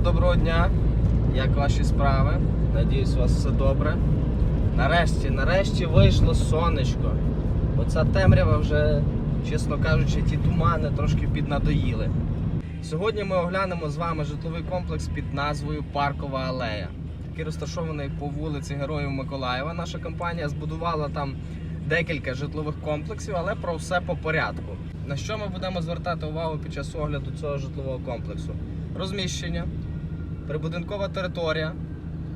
доброго дня. Як ваші справи? Надіюсь, у вас все добре. Нарешті, нарешті вийшло сонечко. Оця темрява вже, чесно кажучи, ті тумани трошки піднадоїли. Сьогодні ми оглянемо з вами житловий комплекс під назвою Паркова алея, який розташований по вулиці Героїв Миколаєва. Наша компанія збудувала там декілька житлових комплексів, але про все по порядку. На що ми будемо звертати увагу під час огляду цього житлового комплексу? Розміщення, прибудинкова територія,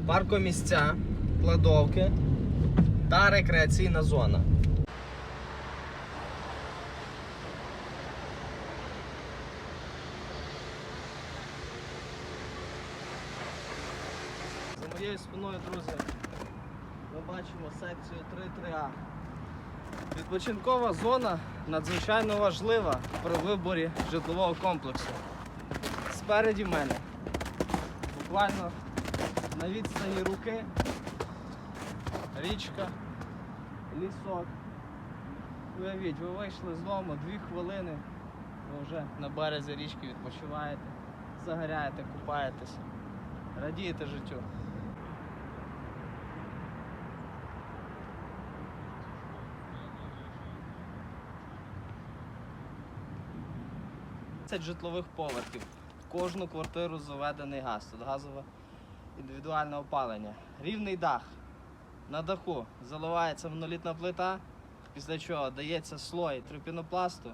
паркомісця, кладовки та рекреаційна зона. За моєю спиною, друзі, ми бачимо секцію 3-3А. Відпочинкова зона надзвичайно важлива при виборі житлового комплексу. Спереді мене, буквально на відстані руки, річка, лісок. Уявіть, ви вийшли з дому дві хвилини, ви вже на березі річки відпочиваєте, загоряєте, купаєтеся, радієте життю. 10 житлових поверхів. Кожну квартиру заведений газ. Тут газове індивідуальне опалення. Рівний дах. На даху заливається монолітна плита, після чого дається слой трипінопласту,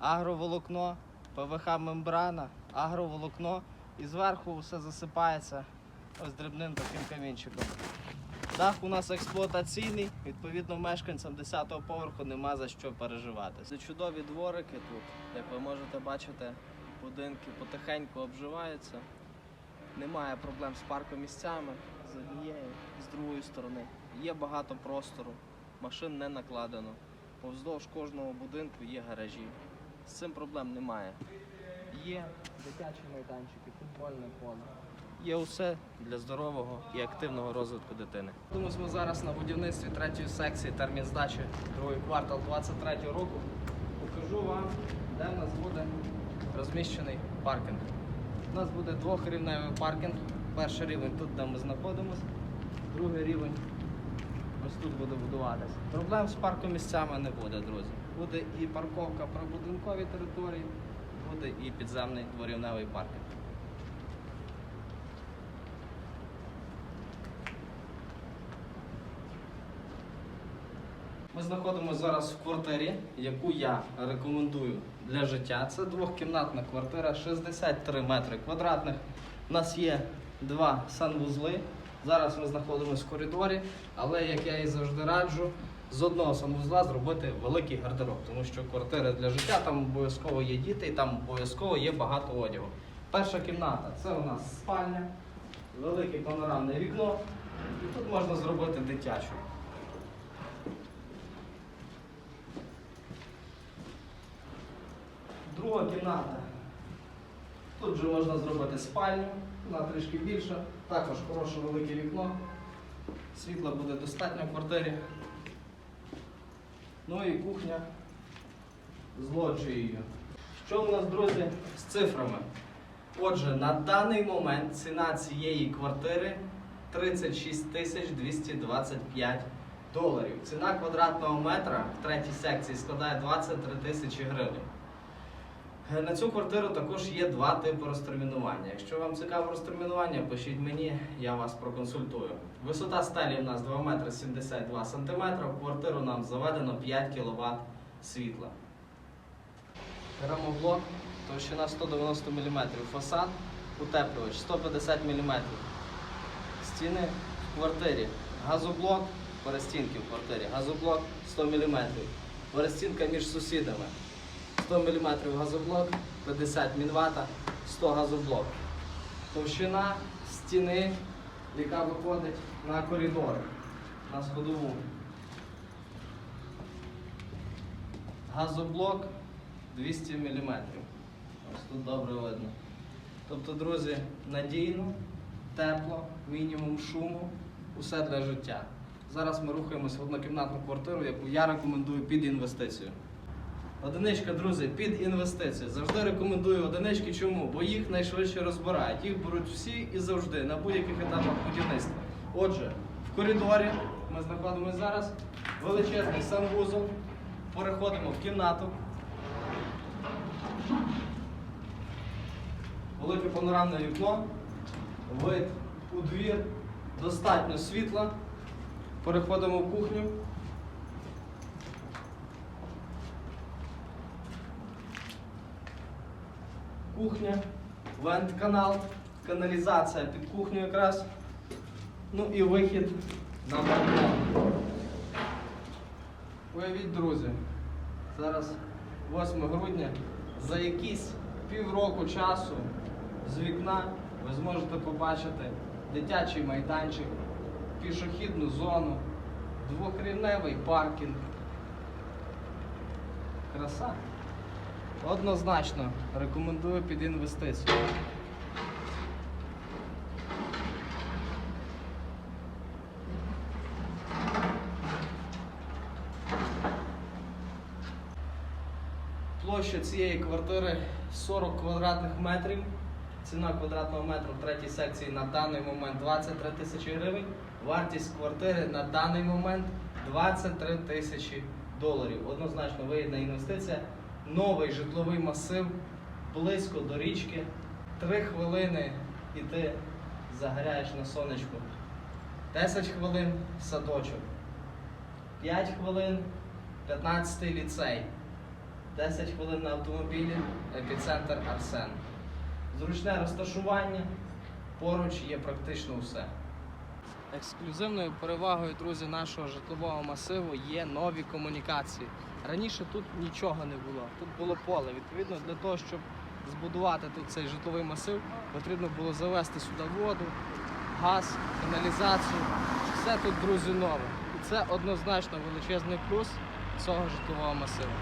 агроволокно, ПВХ-мембрана, агроволокно і зверху все засипається ось дрібним таким камінчиком. Дах у нас експлуатаційний, відповідно, мешканцям 10-го поверху нема за що переживати. Це чудові дворики тут, як ви можете бачити, будинки потихеньку обживаються. Немає проблем з паркомісцями з однієї, з другої сторони. Є багато простору, машин не накладено. Повздовж кожного будинку є гаражі. З цим проблем немає. Є дитячі майданчики, футбольне поле. Є усе для здорового і активного розвитку дитини. Думаю, ми зараз на будівництві третьої секції термін здачі другий квартал 23 року. Покажу вам, де в нас буде розміщений паркінг. У нас буде двохрівневий паркінг. Перший рівень тут, де ми знаходимося, другий рівень ось тут буде будуватися. Проблем з паркомісцями не буде, друзі. Буде і парковка про будинкові території, буде і підземний дворівневий паркінг. Ми знаходимося зараз в квартирі, яку я рекомендую для життя. Це двохкімнатна квартира, 63 метри квадратних. У нас є два санвузли. Зараз ми знаходимося в коридорі, але як я і завжди раджу, з одного санвузла зробити великий гардероб, тому що квартира для життя там обов'язково є діти і там обов'язково є багато одягу. Перша кімната це у нас спальня, велике панорамне вікно, і тут можна зробити дитячу. Кімната. Тут вже можна зробити спальню, вона трішки більша, також хороше велике вікно. Світла буде достатньо в квартирі. Ну і кухня з лоджією. Що у нас, друзі, з цифрами? Отже, на даний момент ціна цієї квартири 36 тисяч 225 доларів. Ціна квадратного метра в третій секції складає 23 тисячі гривень. Е, На цю квартиру також є два типи розтермінування. Якщо вам цікаво розтермінування, пишіть мені, я вас проконсультую. Висота стелі у нас 2 метри 72 сантиметра. В квартиру нам заведено 5 кВт світла. Грамоблок, товщина 190 мм. Фасад, утеплювач 150 мм. Стіни в квартирі. Газоблок, перестінки в квартирі. Газоблок 100 мм. Перестінка між сусідами. 100 мм газоблок, 50 мінвата, 100 газоблок. Товщина стіни, яка виходить на коридор, на сходову. Газоблок 200 мм. Ось тут добре видно. Тобто, друзі, надійно, тепло, мінімум шуму, усе для життя. Зараз ми рухаємось в однокімнатну квартиру, яку я рекомендую під інвестицію. Одиничка, друзі, під інвестиції. Завжди рекомендую одинички. Чому? Бо їх найшвидше розбирають. Їх беруть всі і завжди на будь-яких етапах будівництва. Отже, в коридорі ми знаходимося зараз. Величезний санвузол. Переходимо в кімнату. Велике панорамне вікно. Вид у двір. Достатньо світла. Переходимо в кухню. Кухня, вент-канал, каналізація під кухню якраз. Ну і вихід на балкон. Уявіть, друзі, зараз 8 грудня, за якісь півроку часу з вікна ви зможете побачити дитячий майданчик, пішохідну зону, двохрівневий паркінг. Краса. Однозначно рекомендую під інвестицію. Площа цієї квартири 40 квадратних метрів. Ціна квадратного метру третій секції на даний момент 23 тисячі гривень. Вартість квартири на даний момент 23 тисячі доларів. Однозначно вигідна інвестиція. Новий житловий масив близько до річки. Три хвилини і ти загоряєш на сонечку. 10 хвилин садочок. 5 хвилин 15 ліцей. 10 хвилин на автомобілі, епіцентр Арсен. Зручне розташування, поруч є практично все. Ексклюзивною перевагою, друзі, нашого житлового масиву є нові комунікації. Раніше тут нічого не було, тут було поле. Відповідно, для того, щоб збудувати тут цей житловий масив, потрібно було завести сюди воду, газ, каналізацію. Все тут, друзі, нове. І це однозначно величезний плюс цього житлового масиву.